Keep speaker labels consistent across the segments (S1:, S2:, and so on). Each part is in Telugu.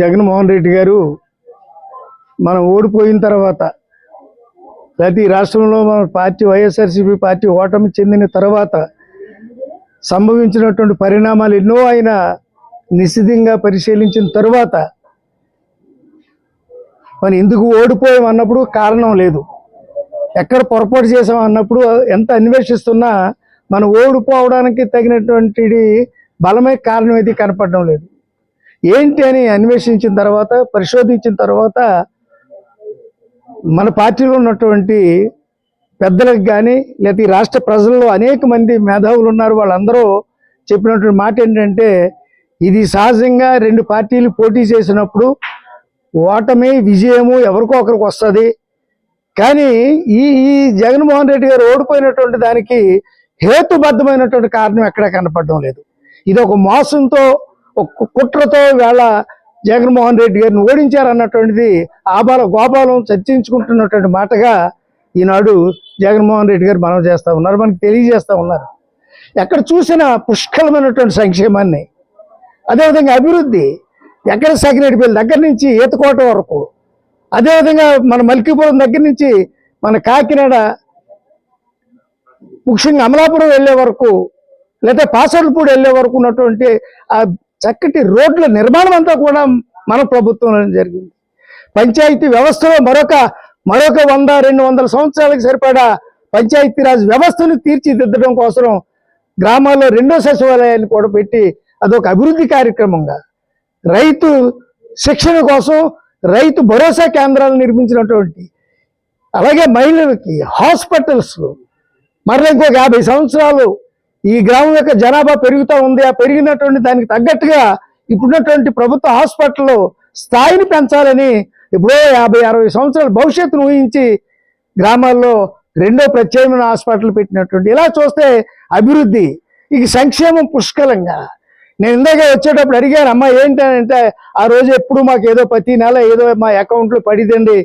S1: జగన్మోహన్ రెడ్డి గారు మనం ఓడిపోయిన తర్వాత ప్రతి రాష్ట్రంలో మన పార్టీ వైఎస్ఆర్సీపీ పార్టీ ఓటమి చెందిన తర్వాత సంభవించినటువంటి పరిణామాలు ఎన్నో ఆయన నిశ్చితంగా పరిశీలించిన తరువాత మనం ఎందుకు ఓడిపోయాం అన్నప్పుడు కారణం లేదు. ఎక్కడ పొరపాటు చేసాం అన్నప్పుడు ఎంత అన్వేషిస్తున్నా మనం ఓడిపోవడానికి తగినటువంటి బలమే కారణం అయితే కనపడడం లేదు. ఏంటి అని అన్వేషించిన తర్వాత పరిశోధించిన తర్వాత మన పార్టీలో ఉన్నటువంటి పెద్దలకు కానీ లేకపోతే ఈ రాష్ట్ర ప్రజల్లో అనేక మంది మేధావులు ఉన్నారు. వాళ్ళందరూ చెప్పినటువంటి మాట ఏంటంటే ఇది సహజంగా రెండు పార్టీలు పోటీ చేసినప్పుడు ఓటమి విజయము ఎవరికో ఒకరికి వస్తుంది. కానీ ఈ ఈ జగన్మోహన్ రెడ్డి గారు ఓడిపోయినటువంటి దానికి హేతుబద్ధమైనటువంటి కారణం ఎక్కడా కనపడడం లేదు. ఇది ఒక మోసంతో ఒక కుట్రతో వేళ జగన్మోహన్ రెడ్డి గారిని ఓడించారన్నటువంటిది ఆబాల గోపాలం చర్చించుకుంటున్నటువంటి మాటగా ఈనాడు జగన్మోహన్ రెడ్డి గారు మనం చేస్తూ ఉన్నారు మనకి తెలియజేస్తూ ఉన్నారు. ఎక్కడ చూసినా పుష్కలమైనటువంటి సంక్షేమాన్ని అదేవిధంగా అభివృద్ధి ఎక్కడ సకినేటిపల్లి దగ్గర నుంచి ఈతకోట వరకు అదేవిధంగా మన మల్కీపురం దగ్గర నుంచి మన కాకినాడ ముఖ్యంగా అమలాపురం వెళ్ళే వరకు లేదా పాసర్లపూడి వెళ్ళే వరకు ఉన్నటువంటి ఆ చక్కటి రోడ్ల నిర్మాణం అంతా కూడా మన ప్రభుత్వంలో జరిగింది. పంచాయతీ వ్యవస్థలో మరొక మరొక వంద రెండు వందల సంవత్సరాలకు సరిపడా పంచాయతీరాజ్ వ్యవస్థను తీర్చిదిద్దడం కోసం గ్రామాల్లో రెండో సచివాలయాన్ని కూడా పెట్టి అదొక అభివృద్ధి కార్యక్రమంగా రైతు శిక్షణ కోసం రైతు భరోసా కేంద్రాలు నిర్మించినటువంటి అలాగే మహిళలకి హాస్పిటల్స్ మరలా ఇంకొక యాభై సంవత్సరాలు ఈ గ్రామం యొక్క జనాభా పెరుగుతూ ఉంది. ఆ పెరిగినటువంటి దానికి తగ్గట్టుగా ఇప్పుడున్నటువంటి ప్రభుత్వ హాస్పిటల్లో స్థాయిని పెంచాలని ఇప్పుడో యాభై అరవై సంవత్సరాల భవిష్యత్తును ఊహించి గ్రామాల్లో రెండో ప్రత్యేకమైన హాస్పిటల్ పెట్టినటువంటి ఇలా చూస్తే అభివృద్ధి. ఇక సంక్షేమం పుష్కలంగా. నేను ఇందాక వచ్చేటప్పుడు అడిగాను అమ్మ ఏంటంటే ఆ రోజు ఎప్పుడు మాకు ఏదో ప్రతి నెల ఏదో మా అకౌంట్లో పడిదండి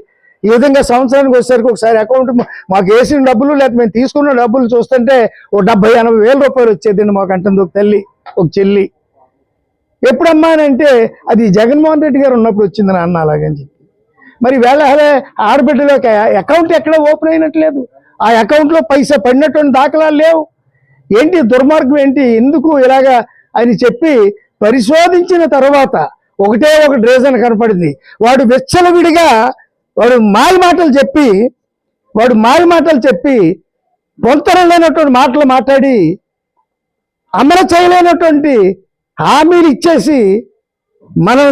S1: ఈ విధంగా సంవత్సరానికి వచ్చేసరికి ఒకసారి అకౌంట్ మాకు వేసిన డబ్బులు లేకపోతే మేము తీసుకున్న డబ్బులు చూస్తుంటే ఓ డెబ్బై ఎనభై వేల రూపాయలు వచ్చేదండి మాకు అంటుంది ఒక తల్లి ఒక చెల్లి. ఎప్పుడమ్మా అని అంటే అది జగన్మోహన్ రెడ్డి గారు ఉన్నప్పుడు వచ్చింది నాన్న అలాగని చెప్పి. మరి వేళ ఆడబిడ్డలేక అకౌంట్ ఎక్కడ ఓపెన్ అయినట్లేదు. ఆ అకౌంట్లో పైసా పడినటువంటి దాఖలాలు లేవు. ఏంటి దుర్మార్గం ఏంటి? ఎందుకు ఇలాగా అని చెప్పి పరిశోధించిన తర్వాత ఒకటే ఒకటి రీజన్ కనపడింది. వాడు వెచ్చలవిడిగా వాడు మాయ మాటలు చెప్పి వాడు మాయ మాటలు చెప్పి పొంతరలేనటువంటి మాటలు మాట్లాడి అమలు చేయలేనటువంటి హామీలు ఇచ్చేసి మనం